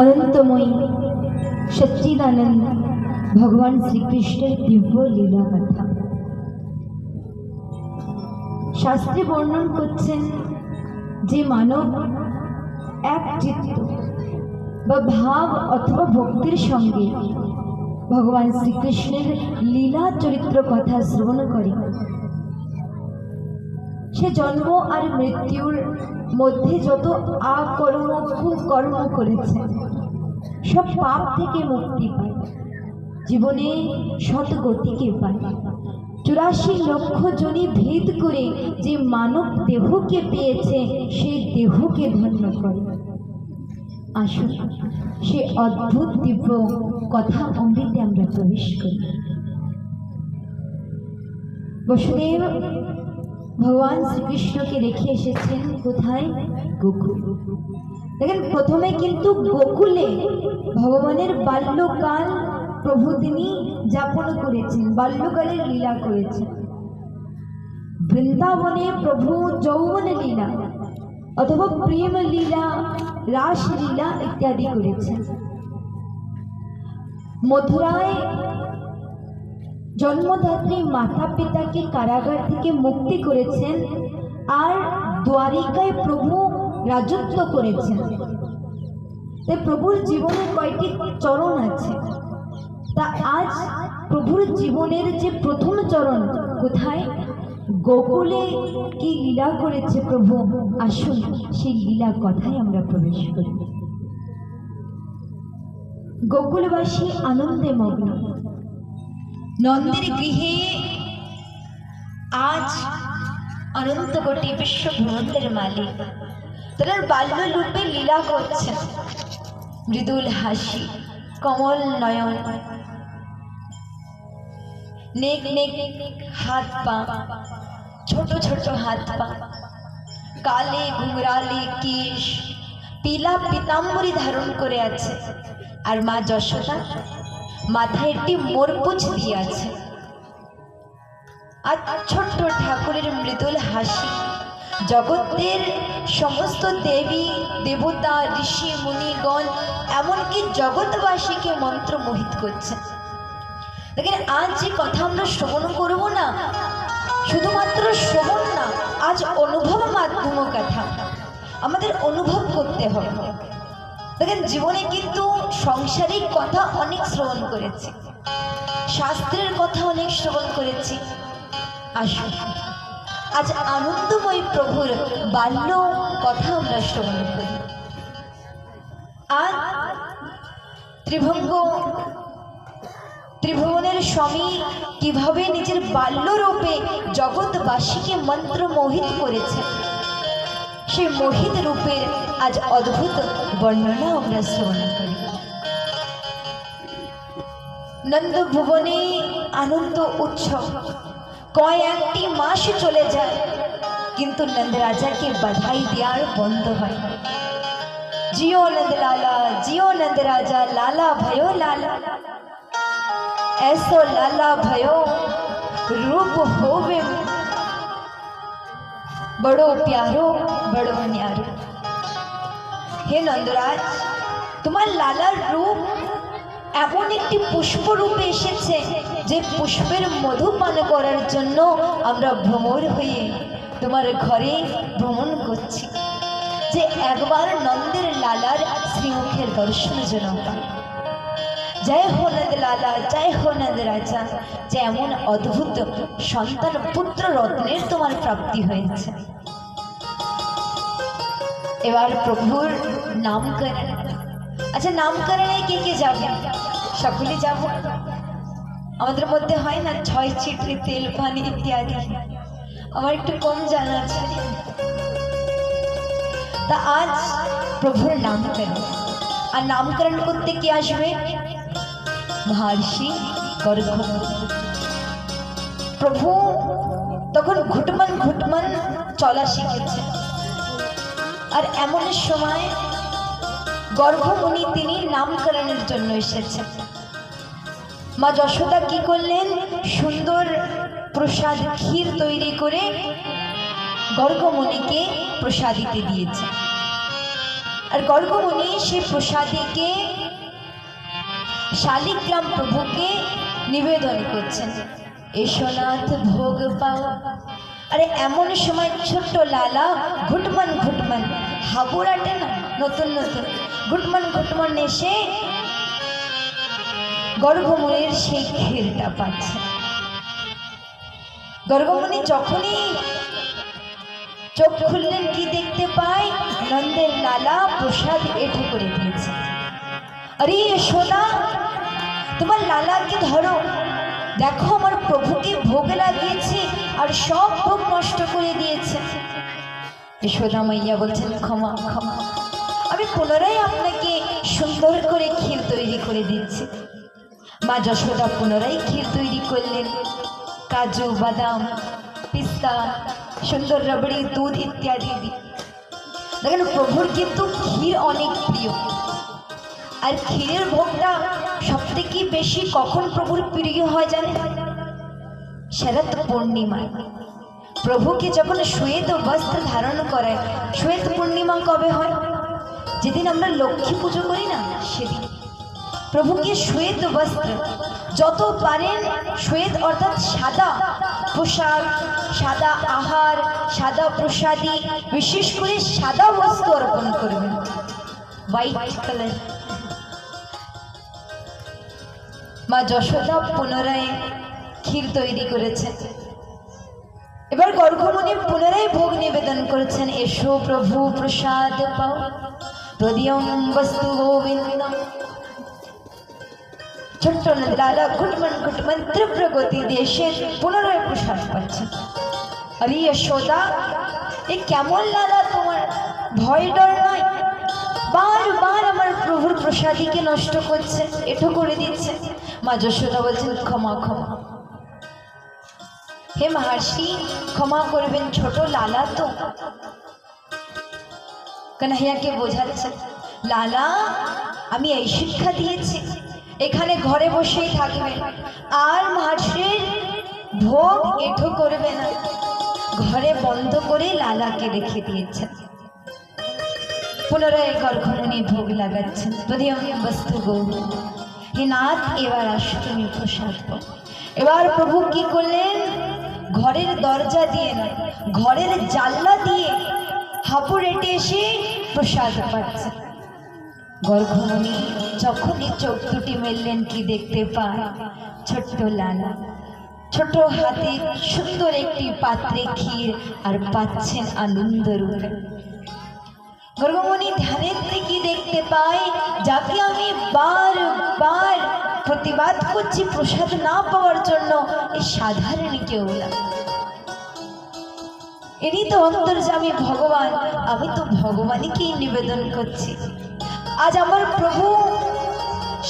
অনন্তময়ী সচ্চিদানন্দ, ভগবান শ্রীকৃষ্ণের দিব্য লীলা কথা। শাস্ত্রে বর্ণন করছেন যে মানব এক চিত্ত বা ভাব অথবা ভক্তির সঙ্গে ভগবান শ্রীকৃষ্ণের লীলা চরিত্র কথা শ্রবণ করে। সে জন্ম আর মৃত্যুর মধ্যে যত আকর্ম কুকর্ম করেছে সব পাপ থেকে মুক্তি পায়। জীবনে সৎগতিকে পায়। চুরাশি লক্ষ জনই ভেদ করে যে মানব দেহকে পেয়েছে, সেই দেহকে ধন্য করে। আসুন, সে অদ্ভুত দিব্য কথা অমৃতে আমরা প্রবেশ করি। বসুদেব, ভগবান শ্রীকৃষ্ণকে রেখে এসেছেন কোথায়? গোকুল দেখেন, প্রথমে কিন্তু গোকুলে ভগবানের বাল্যকাল প্রভু তিনি যাপন করেছেন, বাল্যকালের লীলা করেছেন। বৃন্দাবনে প্রভু যৌবন লীলা অথবা প্রেম লীলা, রাস লীলা ইত্যাদি করেছেন। মথুরায় জন্মদাত্রী মাতা পিতাকে কারাগার থেকে মুক্তি করেছেন আর দ্বারিকায় প্রভু রাজত্ব করেছেন। তাই প্রভুর জীবনে কয়টি চরণ আছে? তা আজ প্রভুর জীবনের যে প্রথম চরণ, কোথায়? গোকুলে কি লীলা করেছে প্রভু? আসুন সেই লীলা কথায় আমরা প্রবেশ করি। গোকুলবাসী আনন্দে মগ্ন। নন্দের গৃহে আজ অনন্ত কোটি বিশ্ব ভ্রমণের মালিক। তারা বাল্য রূপে লীলা করছেন। মৃদুল হাসি, কমল নয়ন। নেক নেক হাত পা, ছোট ছোট হাত পা। কালে ঘুংরালে কেশ পিলা পিতাম্বরী ধারণ করে আছে। আর মা যশোদা মাথায় একটি মোরপুছ দিয়ে আছে। আর ছোট্ট ঠাকুরের মৃদুল হাসি জগতের সমস্ত দেবী, দেবতা, ঋষি, মুনিগণ, এমনকি জগৎবাসীকে মন্ত্রমোহিত করছে। দেখেন আজ যে কথা আমরা শ্রবণ করব না, শুধুমাত্র শ্রবণ না, আজ অনুভব মাধ্যম কথা। আমাদের অনুভব করতে হবে। দেখেন জীবনে কিন্তু সংসারিক কথা অনেক শ্রবণ করেছি। শাস্ত্রের কথা অনেক শ্রবণ করেছি। আসুন। আজ আনন্দময় প্রভুর বাল্য কথা আমরা শ্রবণ করি। আর ত্রিভঙ্গ, ত্রিভুবনের স্বামী কীভাবে নিজের বাল্যরূপে জগৎবাসীকে মন্ত্রমোহিত করেছে, সেই মোহিত রূপের আজ অদ্ভুত বর্ণনা আমরা শ্রবণ করি। নন্দ ভুবনে আনন্দ উৎসব কয়েকটি মাস চলে যায় কিন্তু নন্দরাজাকে বাধাই দেওয়ার বন্ধ হয় না। জিও নন্দ লালা জিও নন্দ রাজা লালা भयो লালা ऐसो लाला भयो रूप होवे বড় প্যারো বড় ন্যারো হে নন্দরাজ তোমার লালার রূপ এমন একটি পুষ্প রূপে এসেছে যে পুষ্পের মধু পান করার জন্য আমরা ভ্রমর হয়ে তোমার ঘরে ভ্রমণ করছি। যে একবার নন্দের লালার শ্রীমুখের দর্শন পাই। জয় হো লালা, জয় হো রাজা। যে এমন অদ্ভুত সন্তান পুত্র রত্নের তোমার প্রাপ্তি হয়েছে। এবার প্রভুর নাম নামকরণ আচ্ছা নামকরণে কে কে যাবে? সকলে যাব? আমাদের মধ্যে হয় না ছয় ছিটে তেল, পানি ইত্যাদি? আমার একটু কম জানা আছে। তা আজ প্রভুর নামকরণ। আর নামকরণ করতে কে আসবে? মহর্ষি গর্গ প্রভু তখন ঘুটমান ঘুটমান চলা শিখেছে। আর এমন সময় গর্ভমুনি তিনি নামকরণের জন্য এসেছেন। মা যশোদা কি করলেন? সুন্দর প্রসাদ ক্ষীর তৈরি করে গর্গমণিকে প্রসাদিতে দিয়েছে। আর গর্গমণি সে প্রসাদীকে শালিগ্রাম প্রভুকে নিবেদন করছেন। এসোনাথ ভোগ পাও। আরে এমন সময় ছোট্ট লালা, ঘুটমান ঘুটমান হাবুর আটে না? নতুন নতুন। ঘুটমান ঘুটমান এসে গর্ভমণির সেই ক্ষীরটা পাচ্ছে। গর্ভমণি যখনই চোখ খুললেন, কি দেখতে পায়? নন্দের লালা প্রসাদ এঠো করে দিয়েছে। আরে, সোনা, তোমার লালাকে ধরো। দেখো, আমার প্রভুকে ভোগ লাগিয়েছে আর সব ভোগ নষ্ট করে দিয়েছে। যশোদা মাইয়া বলছেন, ক্ষমা ক্ষমা। পুনরায় আপনাকে সুন্দর করে ক্ষীর তৈরি করে দিচ্ছি। মা যশোদা পুনরায় ক্ষীর তৈরি করলেন। কাজু, বাদাম, পিস্তা, সুন্দর রবড়ি, দুধ ইত্যাদি। দেখেন, প্রভুর কিন্তু ক্ষীর অনেক প্রিয়। আর ক্ষীরের ভোগটা সব থেকে বেশি কখন প্রভুর প্রিয় হয় জানেন? তো পূর্ণিমায়। প্রভুকে যখন শ্বেত বস্ত্র ধারণ করে শ্বেত পূর্ণিমা কবে হয়? যেদিন আমরা লক্ষ্মী পুজো করি না, সেদিন। প্রভুকে শ্বেত বস্ত্র, যত পারেন শ্বেত, অর্থাৎ সাদা পোশাক, সাদা আহার, সাদা প্রসাদী, বিশেষ করে সাদা বস্তু অর্পণ করবেন। হোয়াইট কালার মা যশোদা পুনরায় ক্ষীর তৈরি করেছেন। এবার গর্ভমণি পুনরায় ভোগ নিবেদন করেছেন। এসো প্রভু প্রসাদ পাও। তদীয়ম বস্তু গোবিন্দ ছোট্ট লালা ঘুটমন ঘুটমন তীব্র গতি দিয়ে সে পুনরায় প্রসাদ পাচ্ছে আরে যশোদা এ কেমন লালা তোমার ভয় ডর নয় বারবার আমার প্রভুর প্রসাদীকে নষ্ট করছে এঠো করে দিচ্ছে মা যশোদা বলছেন ক্ষমা ক্ষমা হে মহর্ষি ক্ষমা করবেন ছোট লালা তো কানাইয়াকে বোঝাচ্ছে? লালা, আমি এই শিক্ষা দিয়েছি। এখানে ঘরে বসেই থাকবে। আর মহর্ষির ভোগ এঠো করবে না। ঘরে বন্ধ করে লালাকে রেখে দিয়েছেন পুনরায় গর্ভমণি ভোগ লাগাচ্ছেন বস্তু গৌ হে নাথ, এবার আসো প্রসাদ এবার প্রভু কি করলেন? ঘরের দরজা দিয়ে ঘরের জানলা দিয়ে হাঁপুর এটে এসে প্রসাদ পাচ্ছে। গর্ভমণি যখনই চোখ দুটি মেললেন, কি দেখতে পায়? ছোট্ট লালা। ছোট হাতে সুন্দর একটি পাত্রে ক্ষীর আর পাচ্ছেন আনন্দ রূপে। গর্গমণি ধ্যানের থেকে দেখতে পাই যাকে আমি বারবার প্রতিবাদ করছি প্রসাদ না পাওয়ার জন্য এই সাধারণ কেউ না। ইনি তো অন্তর্জামী ভগবান। আমি তো ভগবানকেই নিবেদন করছি। আজ আমার প্রভু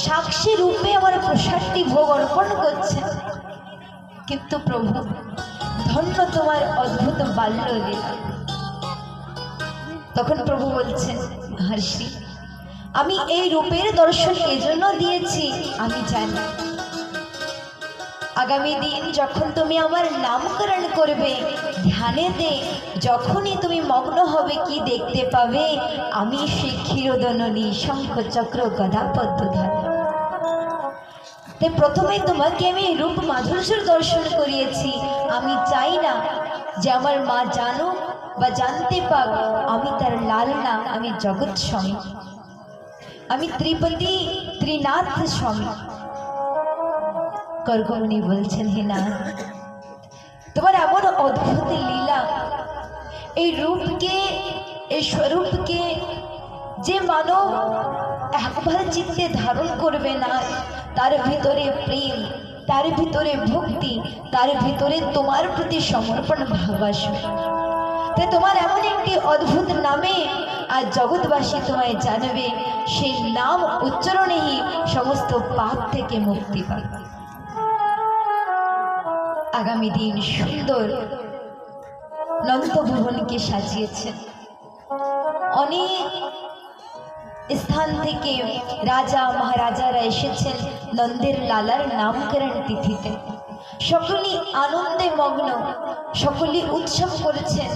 সাক্ষী রূপে আমার প্রসাদটি ভোগ অর্পণ করছে কিন্তু প্রভু, ধন্য তোমার অদ্ভুত বাল্য লীলা। তখন প্রভু বলছেন, মহর্ষি, আমি এই রূপের দর্শন এজন্য দিয়েছি, আমি জানি। আগামী দিন যখন তুমি আমার নামকরণ করবে, ধ্যানে দে, যখনই তুমি মগ্ন হবে, কি দেখতে পাবে? আমি সেই ক্ষীরোদনী শঙ্খ চক্র গদা পদ্মধারী তাই প্রথমে তোমাকে আমি রূপ মাধুর্যের দর্শন করিয়েছি। আমি চাই না যে আমার মা জানুক বা জানতে পাক, আমি তার লাল না, আমি জগৎ স্বামী। আমি ত্রিপতি, ত্রিনাথ স্বামী। কর্কমণি বলছেন, হে না তোমার এমন অদ্ভুত লীলা, এই রূপকে, এই স্বরূপকে যে মানব একবার চিত্তে ধারণ করবে না, তার ভিতরে প্রেম, তার ভিতরে ভক্তি, তার ভিতরে তোমার প্রতি সমর্পণ ভাব আসবে। তাই তোমার এমন একটি অদ্ভুত নামে আর জগৎবাসী তোমায় জানবে, সেই নাম উচ্চারণেই সমস্ত পাপ থেকে মুক্তি পাবে। আগামী দিন সুন্দর নন্দভুবনকে সাজিয়েছেন অনেক স্থান থেকে রাজা মহারাজারা এসেছেন নন্দের লালার নামকরণ তিথিতে। সকলেই আনন্দে মগ্ন, সকলেই উৎসব করেছেন,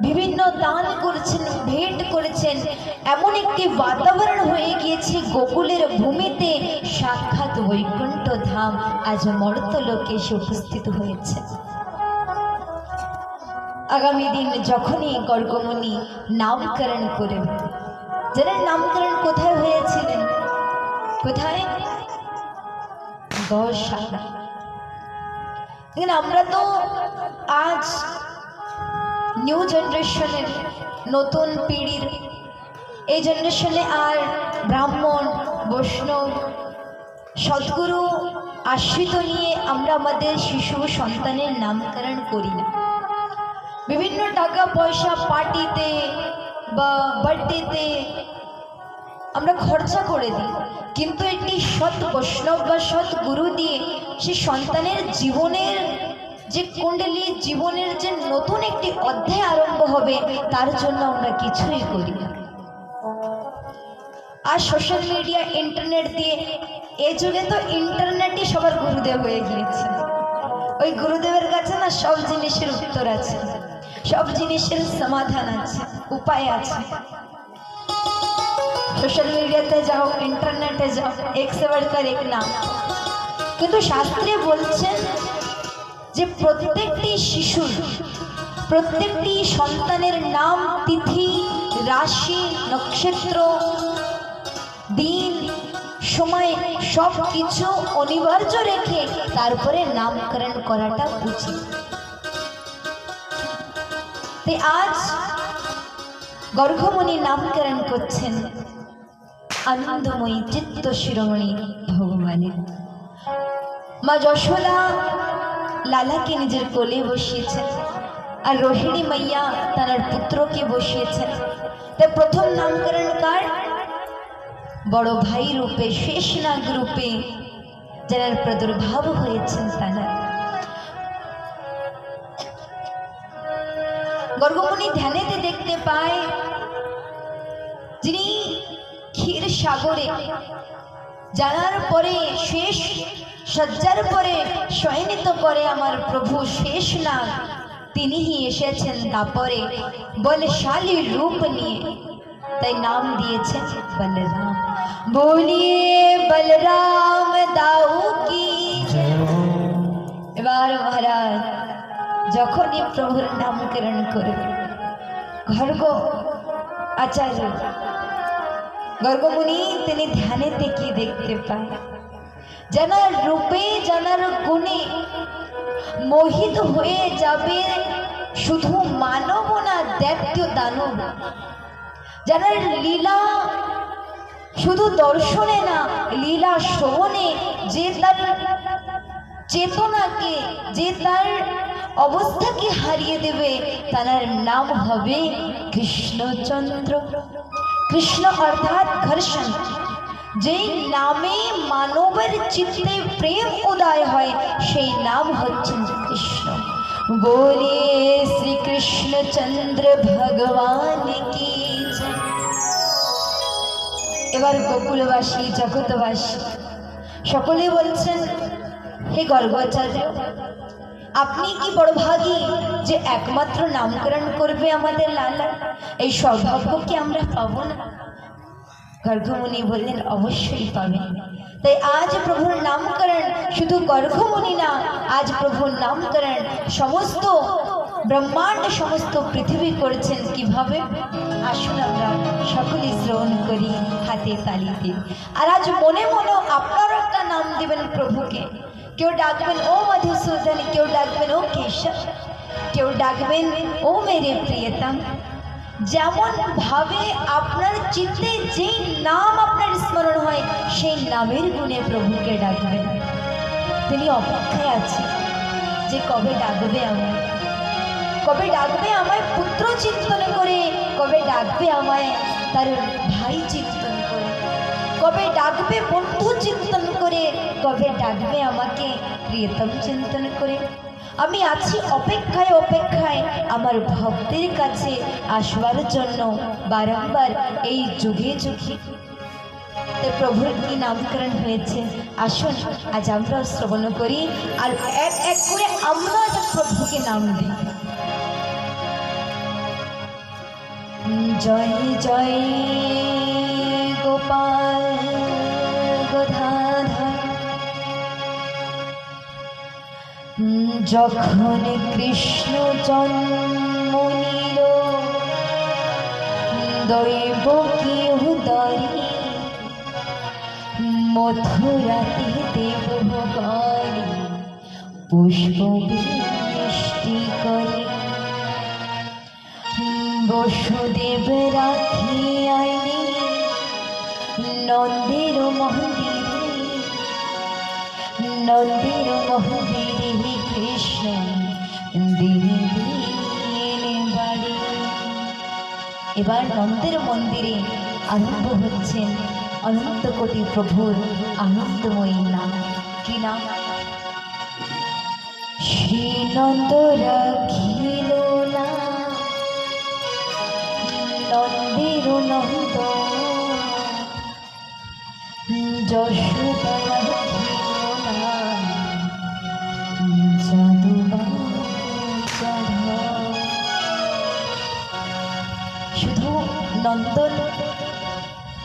বিভিন্ন দান করেছেন, ভেট করেছেন। এমন একটি বাতাবরণ হয়ে গিয়েছে, গোকুলের ভূমিতে সাক্ষাৎ বৈকুণ্ঠ ধাম আজ মর্তলোকে এসে উপস্থিত হয়েছে। আগামী দিন যখনই গর্গমণি নামকরণ করবে, যারা নামকরণ কোথায় হয়েছিলেন? কোথায়? গৌশালা আমরা তো আজ নিউ জেনারেশনের নতুন পিঢ়ির এই জেনারেশনে আর ব্রাহ্মণ, বৈষ্ণব, সদ্গুরু আশ্রিত নিয়ে আমরা আমাদের শিশু সন্তানের নামকরণ করি না। বিভিন্ন টাকা পয়সা পার্টিতে বা বার্থডেতে আমরা খরচা করে দিই। কিন্তু একটি সৎ বৈষ্ণব বা সৎ গুরু দিয়ে সে সন্তানের জীবনের যে কুণ্ডলী, জীবনের যে নতুন একটি অধ্যায় আরম্ভ হবে, তার জন্য আমরা কিছুই করি না। আর সোশ্যাল মিডিয়া ইন্টারনেট দিয়ে এই যুগে তো ইন্টারনেটই সবার গুরুদেব হয়ে গিয়েছে। ওই গুরুদেবের কাছে না সব জিনিসের উত্তর আছে। সব জিনিসের সমাধান আছে, উপায় আছে। সোশ্যাল মিডিয়াতে যাও ইন্টারনেটে যাও এক সে বাড়কার এক নাম। কিন্তু শাস্ত্রে বলছেন যে প্রত্যেকটি শিশুর, প্রত্যেকটি সন্তানের নাম, তিথি, রাশি, নক্ষত্র, দিন সময় সব কিছু অনিবার্য রেখে তারপরে নামকরণ করাটা উচিত। আজ গর্ভমণি নামকরণ করছেন আনন্দময়ী চিত্ত শিরোমণি ভগবানের। মা যশোদা লালাকে নিজের কোলে বসিয়েছেন আর রোহিণী মাইয়া তার পুত্রকে বসিয়েছেন। তাই প্রথম নামকরণ কার? বড় ভাই রূপে শেষনাগ রূপে যারা প্রাদুর্ভাব হয়েছেন তারা। গর্গমণি ধ্যানেতে দেখতে পায়, যিনি ক্ষীর সাগরে জানার পরে শেষ, সজ্জার পরে শয়নিত করে আমার প্রভু শেষ নাগ। তিনিই এসেছেন তারপরে বলশালী রূপ নিয়ে, তাই নাম দিয়েছেন বলরাম। বলিয়ে বলরাম দাউ কি এবার মহারাজ, যখনই প্রভুর নামকরণ করবে, গর্গ আচার্য, গর্গমুনি তিনি ধ্যানে থেকে দেখতে পায় জানার রূপে জানার গুণে মোহিত হয়ে যাবে শুধু মানব না দৈত্য দানব। যারা লীলা শুধু দর্শনে না, লীলা শ্রবণে যে তার চেতনাকে, যে তার অবস্থাকে হারিয়ে দেবে, তার নাম হবে কৃষ্ণচন্দ্র কৃষ্ণ অর্থাৎ ঘর্ষণ, যেই নামে মানবের চিত্তে প্রেম উদয় হয়, সেই নাম হচ্ছেন কৃষ্ণ বলে শ্রীকৃষ্ণচন্দ্র ভগবান কি। এবার গোকুলবাসী, জগৎবাসী, সকলে বলছেন, হে গর্গাচার্য আপনি কি বড় ভাগী যে একমাত্র নামকরণ করবে আমাদের লালা? এই সৌভাগ্য কি আমরা পাবো না? গর্ভমুনি বললেন, অবশ্যই পাবেন। তাই আজ প্রভুর নামকরণ শুধু গর্ভমুনি না, আজ প্রভুর নামকরণ সমস্ত ব্রহ্মাণ্ড, সমস্ত পৃথিবী করেছেন কীভাবে? আসুন আমরা সকলেই শ্রবণ করি হাতে তালিতে। আর আজ মনে মনে আপনারও একটা নাম দেবেন প্রভুকে। কেউ ডাকবেন, ও মধুসূদন কেউ ডাকবেন, ও কেশব কেউ ডাকবেন, ও মেরে প্রিয়তম যেমন ভাবে আপনার চিত্তে যেই নাম আপনার স্মরণ হয়, সেই নামের গুণে প্রভুকে ডাকবেন। তিনি অপেক্ষায় আছে যে কবে ডাকবে কবে ডাকবে আমায় পুত্র চিন্তন করে। কবে ডাকবে আমায় তার ভাই চিন্তন করে? কবে ডাকবে বন্ধু চিন্তন করে? কবে ডাকবে আমাকে প্রিয়তম চিন্তন করে? আমি আছি অপেক্ষায় অপেক্ষায় আমার ভক্তের কাছে আসবার জন্য বারংবার এই যুগে যুগে। প্রভুর কি নামকরণ হয়েছে? আসুন, আজ আমরা শ্রবণ করি। আর এক এক করে আমরা প্রভুকে নাম দিই। জয় জয় গোপাল গোধাধর। যখন কৃষ্ণ জন্ম নিল, দৈব কি উদরে মথুরাতে দেব ভবানী পুষ্প বসুদেব রাখি আইনি নন্দের মন্দিরে নন্দের মন্দিরে কৃষ্ণ দিনে বাড়ি। এবার নন্দের মন্দিরে আরম্ভ হচ্ছেন অনন্ত কোটি প্রভুর আনন্দময়ী নাম। কি নাম? শ্রীনন্দ রাখিল নন্দের নন্দ যশোদা। শুধু নন্দন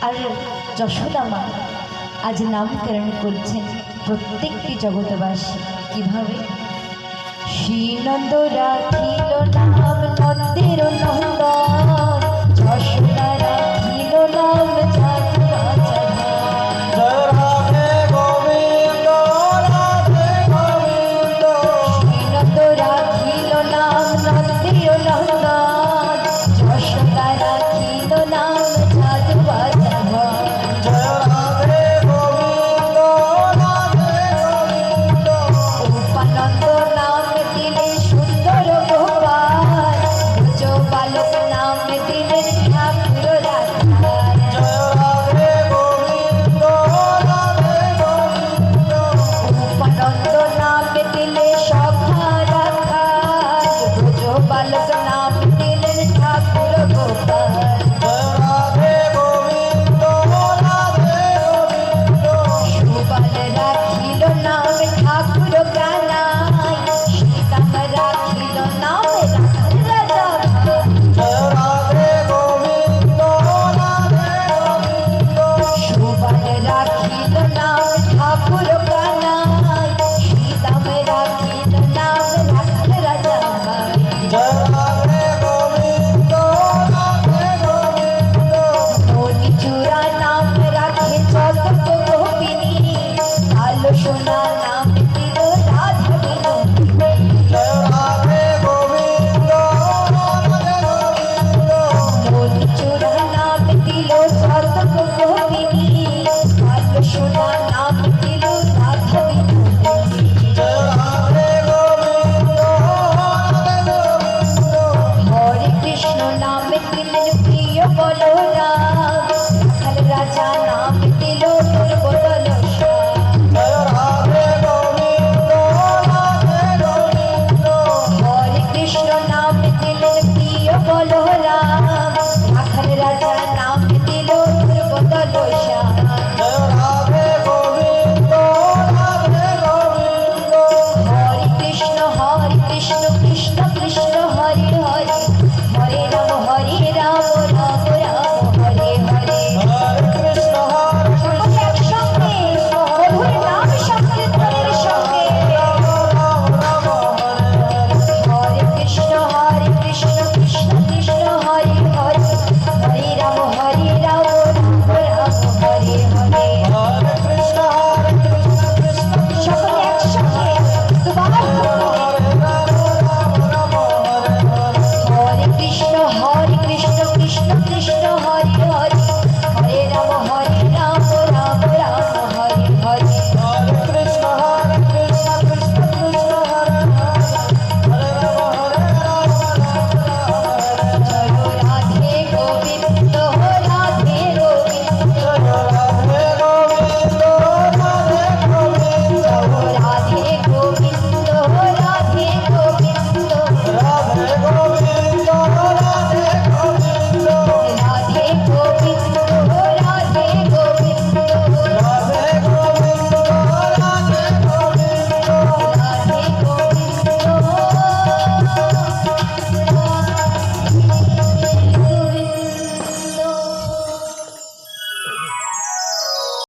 আর যশোদা আজ নামকরণ করছেন প্রত্যেকটি জগতবাসী কীভাবে শ্রীনন্দ রাখিল নাম নন্দের নন্দন